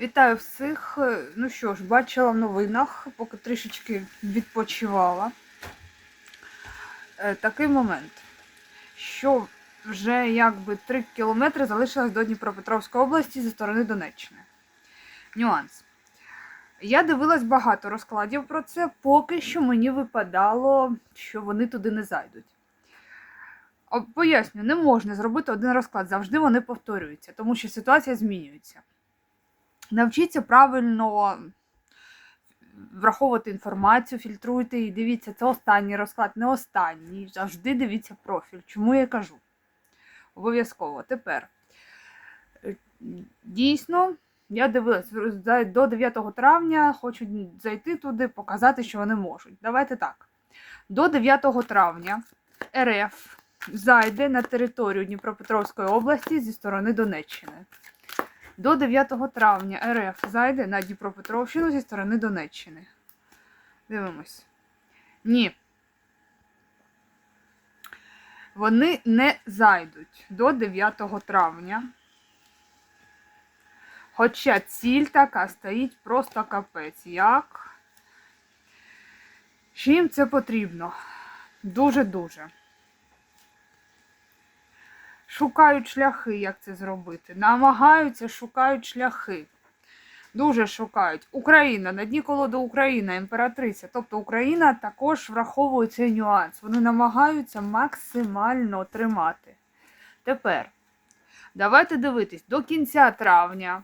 Вітаю всіх. Ну що ж, бачила в новинах, поки трішечки відпочивала. Е, Такий момент, що вже якби 3 кілометри залишилось до Дніпропетровської області зі сторони Донеччини. Нюанс. Я дивилась багато розкладів про це, поки що мені випадало, що вони туди не зайдуть. Поясню, не можна зробити один розклад, завжди вони повторюються, тому що ситуація змінюється. Навчіться правильно враховувати інформацію, фільтруйте і дивіться, це останній розклад, не останній. Завжди дивіться профіль. Чому я кажу? Обов'язково. Тепер. Е, Дійсно, я дивилась до 9 травня, хочу зайти туди, показати, що вони можуть. Давайте так. До 9 травня РФ зайде на територію Дніпропетровської області зі сторони Донеччини. До 9 травня РФ зайде на Дніпропетровщину зі сторони Донеччини. Дивимось. Ні. Вони не зайдуть до 9 травня. Хоча ціль така стоїть просто капець. Як? Чим це потрібно? Дуже-дуже. Шукають шляхи, як це зробити. Намагаються, шукають шляхи. Дуже шукають. Україна, на дні колоду Україна, імператриця. Тобто Україна також враховує цей нюанс. Вони намагаються максимально тримати. Тепер, давайте дивитись, до кінця травня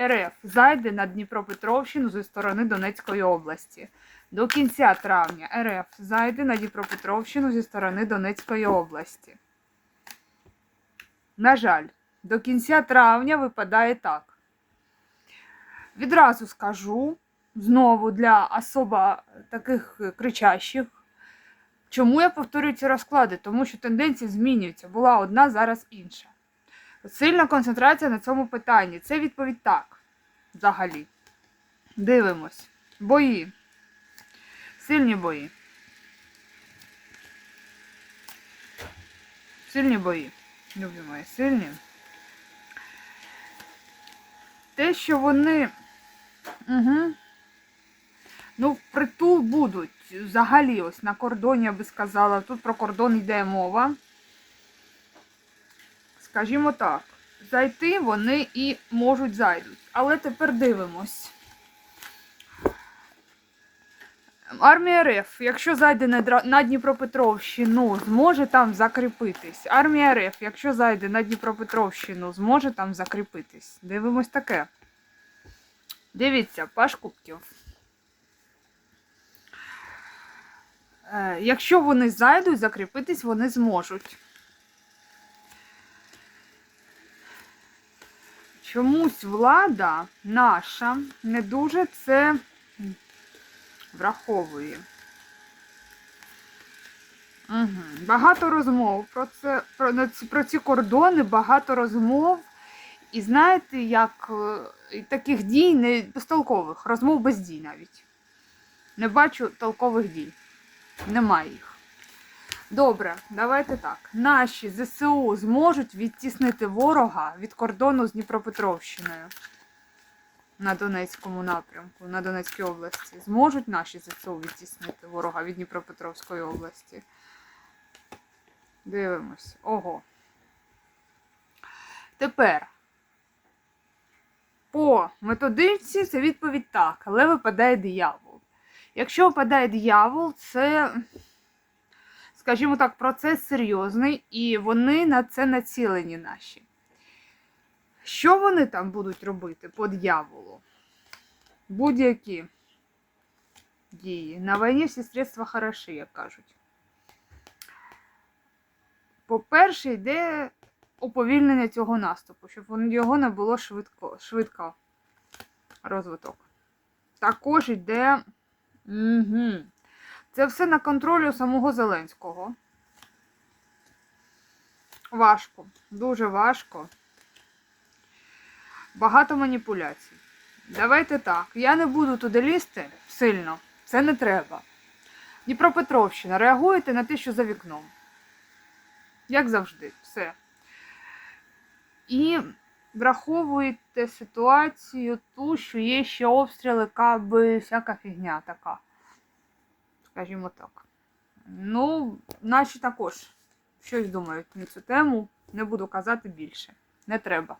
РФ зайде на Дніпропетровщину зі сторони Донецької області. До кінця травня РФ зайде на Дніпропетровщину зі сторони Донецької області. На жаль, до кінця травня випадає так. Відразу скажу знову для особо таких кричащих. Чому я повторюю ці розклади? Тому що тенденції змінюються. Була одна, зараз інша. Сильна концентрація на цьому питанні. Це відповідь так. Взагалі. Дивимось. Бої. Сильні бої. Сильні бої. Любі мої, сильні. Те, що вони. Угу. Ну, впритул будуть. Взагалі, ось на кордоні, я би сказала. Тут про кордон йде мова. Скажімо так, зайти вони і можуть зайдуть. Але тепер дивимось. Армія РФ, якщо зайде на Дніпропетровщину, зможе там закріпитись. Армія РФ, якщо зайде на Дніпропетровщину, зможе там закріпитись. Дивимось таке. Дивіться, паш кубків. Е, якщо вони зайдуть, закріпитись вони зможуть. Чомусь влада наша не дуже це враховує. Угу. Багато розмов про це, про, про ці кордони, багато розмов. І знаєте, як е, таких дій не безтолкових, розмов без дій навіть. Не бачу толкових дій. Немає їх. Добре, давайте так. Наші ЗСУ зможуть відтіснити ворога від кордону з Дніпропетровщиною на Донецькому напрямку, на Донецькій області. Зможуть наші ЗСУ відтіснити ворога від Дніпропетровської області. Дивимось. Ого. Тепер. По методичці це відповідь так, але випадає диявол. Якщо випадає диявол, це, скажімо так, процес серйозний, і вони на це націлені наші. Що вони там будуть робити по дияволу? Будь-які дії. На війні всі средства хороші, як кажуть. По-перше, йде уповільнення цього наступу, щоб його не було швидко, швидко розвиток. Також йде. Угу. Це все на контролі самого Зеленського. Важко, дуже важко. Багато маніпуляцій. Давайте так. Я не буду туди лізти сильно. Це не треба. Дніпропетровщина. Реагуєте на те, що за вікном. Як завжди, все. І враховуєте ситуацію ту, що є ще обстріли, каби всяка фігня така. Скажімо так. Ну, наші також щось думають на цю тему. Не буду казати більше. Не треба.